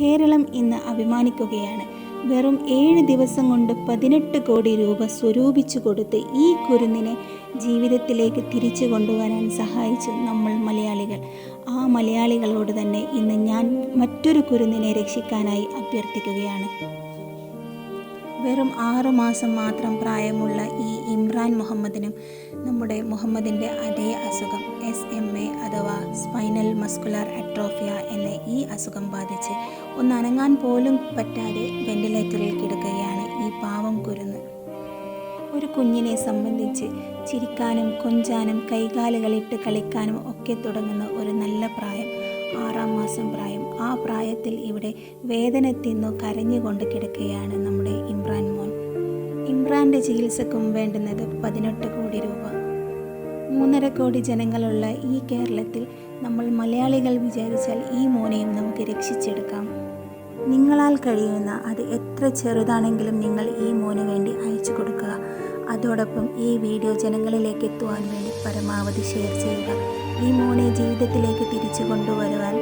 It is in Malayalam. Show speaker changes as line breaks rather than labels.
കേരളം ഇന്ന് അഭിമാനിക്കുകയാണ്. വെറും ഏഴ് ദിവസം കൊണ്ട് പതിനെട്ട് കോടി രൂപ സ്വരൂപിച്ചു കൊടുത്ത് ഈ കുരുന്നിനെ ജീവിതത്തിലേക്ക് തിരിച്ചു കൊണ്ടുവരാൻ സഹായിച്ചു നമ്മൾ മലയാളികൾ. ആ മലയാളികളോട് തന്നെ ഇന്ന് ഞാൻ മറ്റൊരു കുരുന്നിനെ രക്ഷിക്കാനായി അഭ്യർത്ഥിക്കുകയാണ്. വെറും ആറുമാസം മാത്രം പ്രായമുള്ള ഈ ഇമ്രാൻ മുഹമ്മദിനും നമ്മുടെ മുഹമ്മദിന്റെ അതേ അസുഖം എസ് എം എ അഥവാ സ്പൈനൽ മസ്കുലർ അട്രോഫിയ എന്ന ഈ അസുഖം ബാധിച്ച് ഒന്ന് അനങ്ങാൻ പോലും പറ്റാതെ വെന്റിലേറ്ററിൽ കിടക്കുകയാണ് ഈ പാവം കുരുന്ന് ഒരു കുഞ്ഞിനെ സംബന്ധിച്ച് ചിരിക്കാനും കൊഞ്ചാനും കൈകാലുകളിട്ട് കളിക്കാനും ഒക്കെ തുടങ്ങുന്ന ഒരു നല്ല പ്രായം ആറാം മാസം പ്രായം. ആ പ്രായത്തിൽ ഇവിടെ വേദന തിന്നു കരഞ്ഞുകൊണ്ട് കിടക്കുകയാണ് നമ്മുടെ ഇമ്രാൻ മോൻ. ഇമ്രാന്റെ ചികിത്സക്കും വേണ്ടുന്നത് പതിനെട്ട് കോടി രൂപ. മൂന്നര കോടി ജനങ്ങളുള്ള ഈ കേരളത്തിൽ നമ്മൾ മലയാളികൾ വിചാരിച്ചാൽ ഈ മോനെയും നമുക്ക് രക്ഷിച്ചെടുക്കാം. നിങ്ങളാൽ കഴിയുന്ന അത് എത്ര ചെറുതാണെങ്കിലും നിങ്ങൾ ഈ മോന് വേണ്ടി അയച്ചു കൊടുക്കുക. അതോടൊപ്പം ഈ വീഡിയോ ജനങ്ങളിലേക്ക് എത്തുവാൻ വേണ്ടി പരമാവധി ഷെയർ ചെയ്യുക. ഈ മോനെ ജീവിതത്തിലേക്ക് തിരിച്ചു കൊണ്ടുവരാൻ